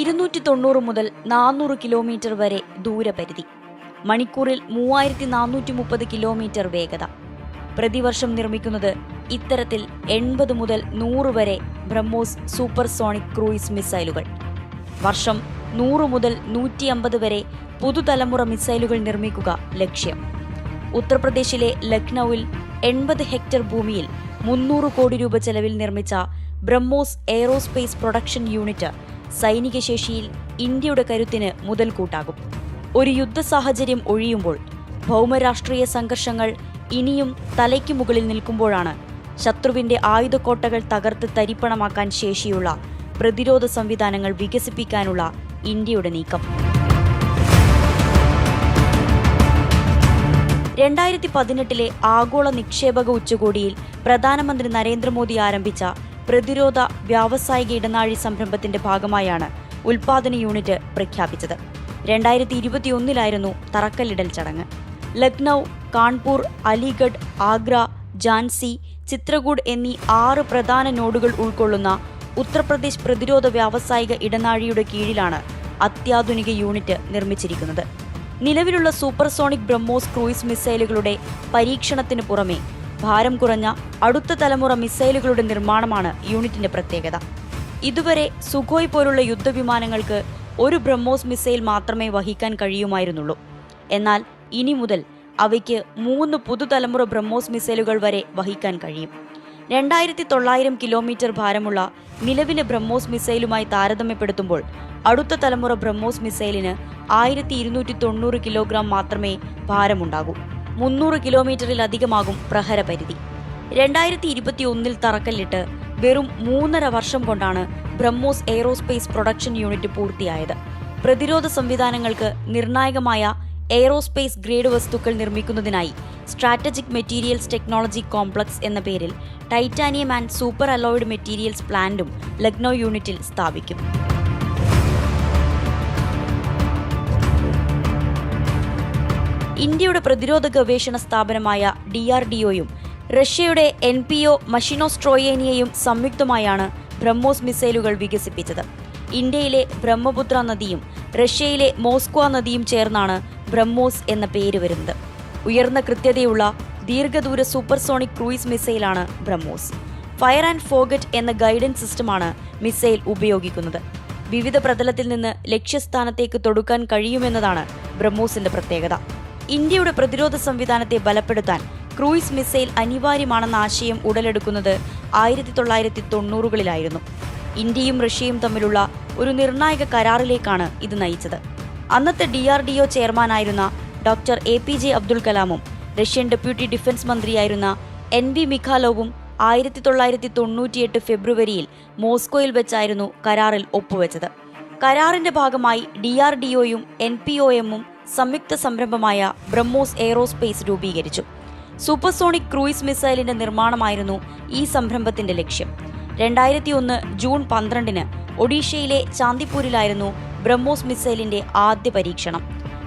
ഇരുന്നൂറ്റി തൊണ്ണൂറ് മുതൽ നാനൂറ് കിലോമീറ്റർ വരെ ദൂരപരിധി. മണിക്കൂറിൽ മൂവായിരത്തി നാനൂറ്റി മുപ്പത് കിലോമീറ്റർ വേഗത. പ്രതിവർഷം നിർമ്മിക്കുന്നത് ഇത്തരത്തിൽ എൺപത് മുതൽ നൂറ് വരെ ബ്രഹ്മോസ് സൂപ്പർസോണിക് ക്രൂയിസ് മിസൈലുകൾ. വർഷം നൂറ് മുതൽ നൂറ്റി അമ്പത് വരെ പുതുതലമുറ മിസൈലുകൾ നിർമ്മിക്കുക ലക്ഷ്യം. ഉത്തർപ്രദേശിലെ ലക്നൌവിൽ എൺപത് ഹെക്ടർ ഭൂമിയിൽ മുന്നൂറ് കോടി രൂപ ചെലവിൽ നിർമ്മിച്ച ബ്രഹ്മോസ് എയ്റോസ്പേസ് പ്രൊഡക്ഷൻ യൂണിറ്റ് സൈനിക ശേഷിയിൽ ഇന്ത്യയുടെ കരുത്തിന് മുതൽക്കൂട്ടാകും. ഒരു യുദ്ധ സാഹചര്യം ഒഴിയുമ്പോൾ ഭൗമരാഷ്ട്രീയ സംഘർഷങ്ങൾ ഇനിയും തലയ്ക്ക് മുകളിൽ നിൽക്കുമ്പോഴാണ് ശത്രുവിന്റെ ആയുധക്കോട്ടകൾ തകർത്ത് തരിപ്പണമാക്കാൻ ശേഷിയുള്ള പ്രതിരോധ സംവിധാനങ്ങൾ വികസിപ്പിക്കാനുള്ള ഇന്ത്യയുടെ നീക്കം. രണ്ടായിരത്തി പതിനെട്ടിലെ ആഗോള നിക്ഷേപക ഉച്ചകോടിയിൽ പ്രധാനമന്ത്രി നരേന്ദ്രമോദി ആരംഭിച്ച പ്രതിരോധ വ്യാവസായിക ഇടനാഴി സംരംഭത്തിന്റെ ഭാഗമായാണ് ഉൽപാദന യൂണിറ്റ് പ്രഖ്യാപിച്ചത്. രണ്ടായിരത്തി ഇരുപത്തിയൊന്നിലായിരുന്നു തറക്കല്ലിടൽ ചടങ്ങ്. ലക്നൗ കാൺപൂർ അലിഗഡ് ആഗ്ര ജാൻസി ചിത്രകൂട് എന്നീ ആറ് പ്രധാന നോഡുകൾ ഉൾക്കൊള്ളുന്ന ഉത്തർപ്രദേശ് പ്രതിരോധ വ്യാവസായിക ഇടനാഴിയുടെ കീഴിലാണ് അത്യാധുനിക യൂണിറ്റ് നിർമ്മിച്ചിരിക്കുന്നത്. നിലവിലുള്ള സൂപ്പർസോണിക് ബ്രഹ്മോസ് ക്രൂയിസ് മിസൈലുകളുടെ പരീക്ഷണത്തിന് പുറമെ ഭാരം കുറഞ്ഞ അടുത്ത തലമുറ മിസൈലുകളുടെ നിർമ്മാണമാണ് യൂണിറ്റിന്റെ പ്രത്യേകത. ഇതുവരെ സുഖോയ് പോലുള്ള യുദ്ധവിമാനങ്ങൾക്ക് ഒരു ബ്രഹ്മോസ് മിസൈൽ മാത്രമേ വഹിക്കാൻ കഴിയുമായിരുന്നുള്ളൂ. എന്നാൽ ഇനി മുതൽ അവയ്ക്ക് മൂന്ന് പുതുതലമുറ ബ്രഹ്മോസ് മിസൈലുകൾ വരെ വഹിക്കാൻ കഴിയും. രണ്ടായിരത്തി തൊള്ളായിരം കിലോമീറ്റർ ഭാരമുള്ള നിലവിലെ ബ്രഹ്മോസ് മിസൈലുമായി താരതമ്യപ്പെടുത്തുമ്പോൾ അടുത്ത തലമുറ ബ്രഹ്മോസ് മിസൈലിന് ആയിരത്തി ഇരുന്നൂറ്റി തൊണ്ണൂറ് കിലോഗ്രാം മാത്രമേ ഭാരമുണ്ടാകൂ. മുന്നൂറ് കിലോമീറ്ററിലധികമാകും പ്രഹരപരിധി രണ്ടായിരത്തി ഇരുപത്തി ഒന്നിൽ തറക്കല്ലിട്ട് വെറും മൂന്നര വർഷം കൊണ്ടാണ് ബ്രഹ്മോസ് എയ്റോസ്പേസ് പ്രൊഡക്ഷൻ യൂണിറ്റ് പൂർത്തിയായത്. പ്രതിരോധ സംവിധാനങ്ങൾക്ക് നിർണായകമായ എയ്റോസ്പേസ് ഗ്രേഡ് വസ്തുക്കൾ നിർമ്മിക്കുന്നതിനായി സ്ട്രാറ്റജിക് മെറ്റീരിയൽസ് ടെക്നോളജി കോംപ്ലക്സ് എന്ന പേരിൽ titanium and super alloyed materials പ്ലാന്റും ലക്നൌ യൂണിറ്റിൽ സ്ഥാപിക്കും. ഇന്ത്യയുടെ പ്രതിരോധ ഗവേഷണ സ്ഥാപനമായ ഡി ആർ ഡി ഒയും റഷ്യയുടെ എൻ പി ഒ മഷിനോസ്ട്രോയേനിയയും സംയുക്തമായാണ് ബ്രഹ്മോസ് മിസൈലുകൾ വികസിപ്പിച്ചത്. ഇന്ത്യയിലെ ബ്രഹ്മപുത്ര നദിയും റഷ്യയിലെ മോസ്കോ നദിയും ചേർന്നാണ് ബ്രഹ്മോസ് എന്ന പേര് വരുന്നത്. ഉയർന്ന കൃത്യതയുള്ള ദീർഘദൂര സൂപ്പർസോണിക് ക്രൂയിസ് മിസൈലാണ് ബ്രഹ്മോസ്. ഫയർ ആൻഡ് ഫോഗറ്റ് എന്ന ഗൈഡൻസ് സിസ്റ്റമാണ് മിസൈൽ ഉപയോഗിക്കുന്നത്. വിവിധ പ്രതലത്തിൽ നിന്ന് ലക്ഷ്യസ്ഥാനത്തേക്ക് തൊടുക്കാൻ കഴിയുമെന്നതാണ് ബ്രഹ്മോസിന്റെ പ്രത്യേകത. ഇന്ത്യയുടെ പ്രതിരോധ സംവിധാനത്തെ ബലപ്പെടുത്താൻ ക്രൂയിസ് മിസൈൽ അനിവാര്യമാണെന്ന ആശയം ഉടലെടുക്കുന്നത് ആയിരത്തി തൊള്ളായിരത്തി തൊണ്ണൂറുകളിലായിരുന്നു ഇന്ത്യയും റഷ്യയും തമ്മിലുള്ള ഒരു നിർണായക കരാറിലേക്കാണ് ഇത് നയിച്ചത്. അന്നത്തെ D R D O ചെയർമാനായിരുന്ന doctor A P J Abdul കലാമും Russian deputy defence മന്ത്രിയായിരുന്ന എൻ വി മിഖാലോവും ആയിരത്തി തൊള്ളായിരത്തി തൊണ്ണൂറ്റിയെട്ട് ഫെബ്രുവരിയിൽ മോസ്കോയിൽ വെച്ചായിരുന്നു കരാറിൽ ഒപ്പുവെച്ചത്. കരാറിന്റെ ഭാഗമായി ഡി ആർ ഡി ഒയും എൻ പി ഒ എമ്മും സംയുക്ത സംരംഭമായ ബ്രഹ്മോസ് എയ്റോസ്പേസ് രൂപീകരിച്ചു. സൂപ്പർസോണിക് ക്രൂയിസ് മിസൈലിന്റെ നിർമ്മാണമായിരുന്നു ഈ സംരംഭത്തിന്റെ ലക്ഷ്യം. രണ്ടായിരത്തി ഒന്ന് ജൂൺ പന്ത്രണ്ടിന് ഒഡീഷയിലെ ചാന്ദിപ്പൂരിലായിരുന്നു ബ്രഹ്മോസ് മിസൈലിന്റെ ആദ്യ പരീക്ഷണം.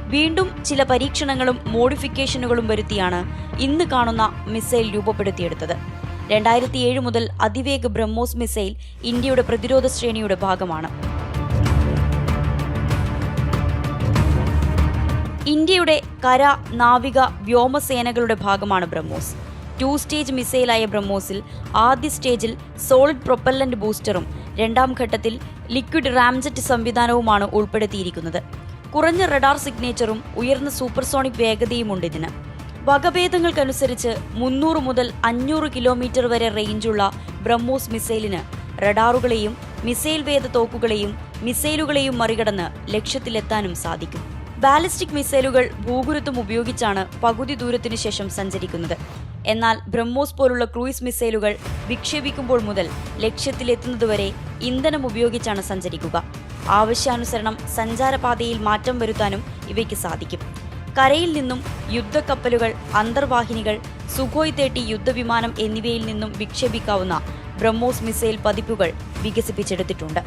വീണ്ടും ചില പരീക്ഷണങ്ങളും മോഡിഫിക്കേഷനുകളും വരുത്തിയാണ് ഇന്ന് കാണുന്ന മിസൈൽ രൂപപ്പെടുത്തിയെടുത്തത്. രണ്ടായിരത്തി ഏഴ് മുതൽ അതിവേഗ ബ്രഹ്മോസ് മിസൈൽ ഇന്ത്യയുടെ പ്രതിരോധ ശ്രേണിയുടെ ഭാഗമാണ്. ഇന്ത്യയുടെ കര നാവിക വ്യോമസേനകളുടെ ഭാഗമാണ് ബ്രഹ്മോസ്. ടു സ്റ്റേജ് മിസൈലായ ബ്രഹ്മോസിൽ ആദ്യ സ്റ്റേജിൽ സോളിഡ് പ്രൊപ്പല്ലന്റ് ബൂസ്റ്ററും രണ്ടാം ഘട്ടത്തിൽ ലിക്വിഡ് റാംജെറ്റ് സംവിധാനവുമാണ് ഉൾപ്പെടുത്തിയിരിക്കുന്നത്. കുറഞ്ഞ റഡാർ സിഗ്നേച്ചറും ഉയർന്ന സൂപ്പർസോണിക് വേഗതയുമുണ്ട് ഇതിന്. വകഭേദങ്ങൾക്കനുസരിച്ച് മുന്നൂറ് മുതൽ അഞ്ഞൂറ് കിലോമീറ്റർ വരെ റേഞ്ചുള്ള ബ്രഹ്മോസ് മിസൈലിന് റഡാറുകളെയും മിസൈൽ വേദ തോക്കുകളെയും മിസൈലുകളെയും മറികടന്ന് ലക്ഷ്യത്തിലെത്താനും സാധിക്കും. ബാലിസ്റ്റിക് മിസൈലുകൾ ഭൂഗുരുത്വം ഉപയോഗിച്ചാണ് പകുതി ദൂരത്തിനു ശേഷം സഞ്ചരിക്കുന്നത്. എന്നാൽ ബ്രഹ്മോസ് പോലുള്ള ക്രൂയിസ് മിസൈലുകൾ വിക്ഷേപിക്കുമ്പോൾ മുതൽ ലക്ഷ്യത്തിലെത്തുന്നതുവരെ ഇന്ധനം ഉപയോഗിച്ചാണ് സഞ്ചരിക്കുക. ആവശ്യാനുസരണം സഞ്ചാരപാതയിൽ മാറ്റം വരുത്താനും ഇവയ്ക്ക് സാധിക്കും. കരയിൽ നിന്നും യുദ്ധക്കപ്പലുകൾ അന്തർവാഹിനികൾ സുഖോയ് തേട്ടി യുദ്ധവിമാനം എന്നിവയിൽ നിന്നും വിക്ഷേപിക്കാവുന്ന ബ്രഹ്മോസ് മിസൈൽ പതിപ്പുകൾ വികസിപ്പിച്ചെടുത്തിട്ടുണ്ട്.